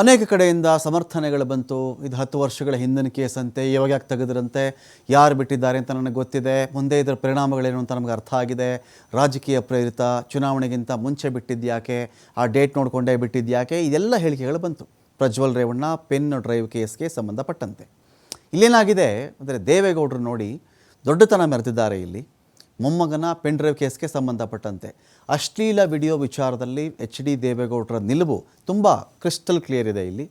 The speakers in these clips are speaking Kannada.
ಅನೇಕ ಕಡೆಯಿಂದ ಸಮರ್ಥನೆಗಳು ಬಂತು. ಇದು ಹತ್ತು ವರ್ಷಗಳ ಹಿಂದಿನ ಕೇಸಂತೆ ಇವಾಗ ಯಾಕೆ ತೆಗೆದ್ರಂತೆ, ಯಾರು ಬಿಟ್ಟಿದ್ದಾರೆ ಅಂತ ನನಗೆ ಗೊತ್ತಿದೆ. ಮುಂದೆ ಇದರ ಪರಿಣಾಮಗಳೇನು ಅಂತ ನಮಗೆ ಅರ್ಥ ಆಗಿದೆ. ರಾಜಕೀಯ ಪ್ರೇರಿತ, ಚುನಾವಣೆಗಿಂತ ಮುಂಚೆ ಬಿಟ್ಟಿದ್ಯಾಕೆ ಆ ಡೇಟ್ ನೋಡಿಕೊಂಡೇ ಬಿಟ್ಟಿದ್ಯಾಕೆ ಇದೆಲ್ಲ ಹೇಳಿಕೆಗಳು ಬಂತು. ಪ್ರಜ್ವಲ್ ರೇವಣ್ಣ, ಪೆನ್ ಡ್ರೈವ್ ಕೇಸ್ಗೆ ಸಂಬಂಧಪಟ್ಟಂತೆ. ಇಲ್ಲೇನಾಗಿದೆ, ಅಂದರೆ ದೇವೇಗೌಡರು ನೋಡಿ ದೊಡ್ಡತನ ಮೆರೆತಿದ್ದಾರೆ ಇಲ್ಲಿ. ಮೊಮ್ಮಗನ ಪೆನ್ ಡ್ರೈವ್ ಕೇಸ್ಗೆ ಸಂಬಂಧಪಟ್ಟಂತೆ ಅಶ್ಲೀಲ ವಿಡಿಯೋ ವಿಚಾರದಲ್ಲಿ ಎಚ್ ಡಿ ದೇವೇಗೌಡರ ನಿಲುವು ತುಂಬ ಕ್ರಿಸ್ಟಲ್ ಕ್ಲಿಯರ್ ಇದೆ ಇಲ್ಲಿ.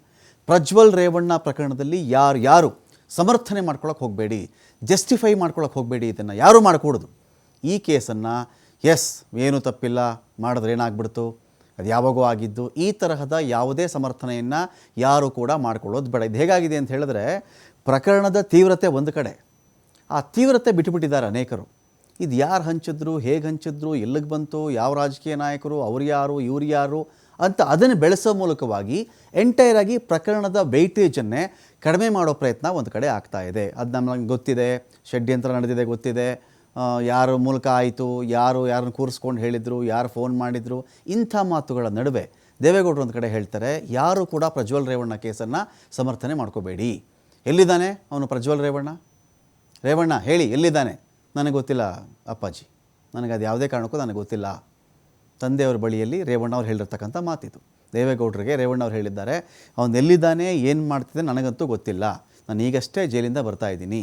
ಪ್ರಜ್ವಲ್ ರೇವಣ್ಣ ಪ್ರಕರಣದಲ್ಲಿ ಯಾರು ಯಾರು ಸಮರ್ಥನೆ ಮಾಡ್ಕೊಳಕ್ಕೆ ಹೋಗಬೇಡಿ, ಜಸ್ಟಿಫೈ ಮಾಡ್ಕೊಳಕ್ಕೆ ಹೋಗಬೇಡಿ, ಇದನ್ನು ಯಾರೂ ಮಾಡಕೂಡದು? ಈ ಕೇಸನ್ನು ಎಸ್, ಏನೂ ತಪ್ಪಿಲ್ಲ, ಮಾಡಿದ್ರೆ ಏನಾಗ್ಬಿಡ್ತು? ಅದು ಯಾವಾಗೂ ಆಗಿದ್ದು, ಈ ತರಹದ ಯಾವುದೇ ಸಮರ್ಥನೆಯನ್ನು ಯಾರು ಕೂಡ ಮಾಡ್ಕೊಳ್ಳೋದು ಬೇಡ. ಇದು ಹೇಗಾಗಿದೆ ಅಂತ ಹೇಳಿದ್ರೆ ಪ್ರಕರಣದ ತೀವ್ರತೆ ಒಂದು ಕಡೆ. ಆ ತೀವ್ರತೆ ಬಿಟ್ಟುಬಿಟ್ಟಿದ್ದಾರೆ ಅನೇಕರು. ಇದು ಯಾರು ಹಂಚಿದ್ರು, ಹೇಗೆ ಹಂಚಿದ್ರು, ಎಲ್ಲಿಗೆ ಬಂತು, ಯಾವ ರಾಜಕೀಯ ನಾಯಕರು, ಅವ್ರು ಯಾರು, ಇವ್ರು ಯಾರು ಅಂತ ಅದನ್ನು ಬೆಳೆಸೋ ಮೂಲಕವಾಗಿ ಎಂಟೈರ್ ಆಗಿ ಪ್ರಕರಣದ ವೆಯ್ಟೇಜನ್ನೇ ಕಡಿಮೆ ಮಾಡೋ ಪ್ರಯತ್ನ ಒಂದು ಕಡೆ ಆಗ್ತಾ ಇದೆ. ಅದು ನಮಗೆ ಗೊತ್ತಿದೆ ಷಡ್ಯಂತ್ರ ನಡೆದಿದೆ ಗೊತ್ತಿದೆ. ಯಾರ ಮೂಲಕ ಆಯಿತು, ಯಾರು ಯಾರನ್ನು ಕೂರಿಸ್ಕೊಂಡು ಹೇಳಿದರು, ಯಾರು ಫೋನ್ ಮಾಡಿದರು, ಇಂಥ ಮಾತುಗಳ ನಡುವೆ ದೇವೇಗೌಡರು ಒಂದು ಕಡೆ ಹೇಳ್ತಾರೆ, ಯಾರು ಕೂಡ ಪ್ರಜ್ವಲ್ ರೇವಣ್ಣ ಕೇಸನ್ನು ಸಮರ್ಥನೆ ಮಾಡ್ಕೋಬೇಡಿ. ಎಲ್ಲಿದ್ದಾನೆ ಅವನು ಪ್ರಜ್ವಲ್ ರೇವಣ್ಣ? ರೇವಣ್ಣ, ಹೇಳಿ, ಎಲ್ಲಿದ್ದಾನೆ? ನನಗೆ ಗೊತ್ತಿಲ್ಲ, ಅಪ್ಪಾಜಿ. ನನಗೆ ಅದು ಯಾವುದೇ ಕಾರಣಕ್ಕೂ ನನಗೆ ಗೊತ್ತಿಲ್ಲ. ತಂದೆಯವ್ರ ಬಳಿಯಲ್ಲಿ ರೇವಣ್ಣ ಅವ್ರು ಹೇಳಿರ್ತಕ್ಕಂಥ ಮಾತಿದು. ದೇವೇಗೌಡರಿಗೆ ರೇವಣ್ಣ ಅವ್ರು ಹೇಳಿದ್ದಾರೆ, ಅವನು ಎಲ್ಲಿದ್ದಾನೆ, ಏನು ಮಾಡ್ತಿದ್ದೆ ನನಗಂತೂ ಗೊತ್ತಿಲ್ಲ. ನಾನು ಈಗಷ್ಟೇ ಜೈಲಿಂದ ಬರ್ತಾ ಇದ್ದೀನಿ.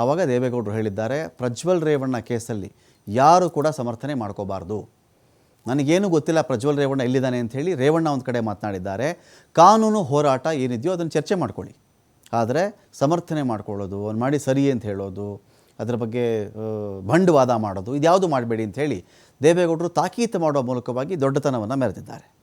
ಆವಾಗ ದೇವೇಗೌಡರು ಹೇಳಿದ್ದಾರೆ, ಪ್ರಜ್ವಲ್ ರೇವಣ್ಣ ಕೇಸಲ್ಲಿ ಯಾರು ಕೂಡ ಸಮರ್ಥನೆ ಮಾಡ್ಕೋಬಾರ್ದು. ನನಗೇನು ಗೊತ್ತಿಲ್ಲ ಪ್ರಜ್ವಲ್ ರೇವಣ್ಣ ಎಲ್ಲಿದ್ದಾನೆ ಹೇಳಿ ರೇವಣ್ಣ ಒಂದು ಕಡೆ ಮಾತನಾಡಿದ್ದಾರೆ, ಕಾನೂನು ಹೋರಾಟ ಏನಿದೆಯೋ ಅದನ್ನು ಚರ್ಚೆ ಮಾಡ್ಕೊಳ್ಳಿ. ಆದರೆ ಸಮರ್ಥನೆ ಮಾಡ್ಕೊಳ್ಳೋದು, ಅವ್ನು ಮಾಡಿ ಸರಿ ಅಂತ ಹೇಳೋದು ಅದರ ಬಗ್ಗೆ ಬಂಡವಾದ ಮಾಡೋದು ಇದ್ಯಾವುದು ಮಾಡಬೇಡಿ ಅಂತ ಹೇಳಿ ದೇವೇಗೌಡರು ತಾಕೀತು ಮಾಡುವ ಮೂಲಕವಾಗಿ ದೊಡ್ಡತನವನ್ನು ಮೆರೆದಿದ್ದಾರೆ.